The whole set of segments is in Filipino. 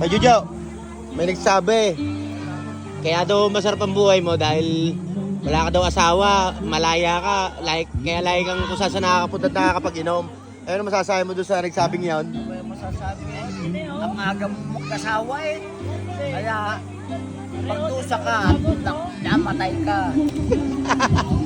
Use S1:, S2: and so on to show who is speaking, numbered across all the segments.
S1: Ay, Jojo, may nagsabi. Kaya daw masarap ang buhay mo dahil wala ka daw asawa, malaya ka, like, kaya lagi kang kung saan nakakapunta at nakakapag-inom. Ano masasabi mo doon sa nagsabing yan?
S2: Yung masasabi eh? Ang aga mo magkasawa eh. Kaya, pagdusa ka, namatay ka.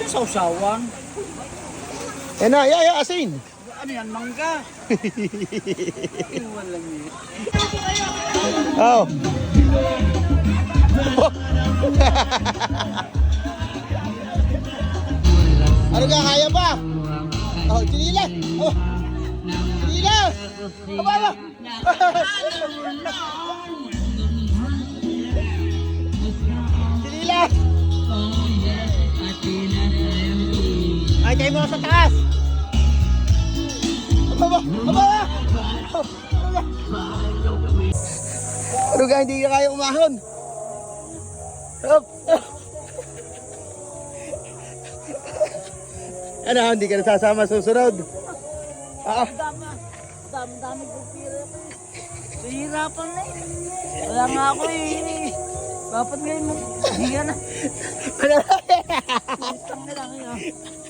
S2: Hindi tayo sa usawan.
S1: Eh na, yeah, yeah, asin.
S2: Ano yan, mangga? Walang yun.
S1: Oh. ano ka, kaya ba? Oh, chinila. Oh. Chinila. Aba, aba. Chinila. Ay, kayo mo sa taas. Aba, aba. Aba, aba. Ano ka, hindi ka kaya umahon? Up, ano, hindi ka nasasama sa susunod? Ah,
S2: Dami, dami, dami kong pira. Hihirapan na eh. Wala nga ako eh. Dapat ngayon mo. Hiya na.
S1: ano?
S2: Tang na lang yun.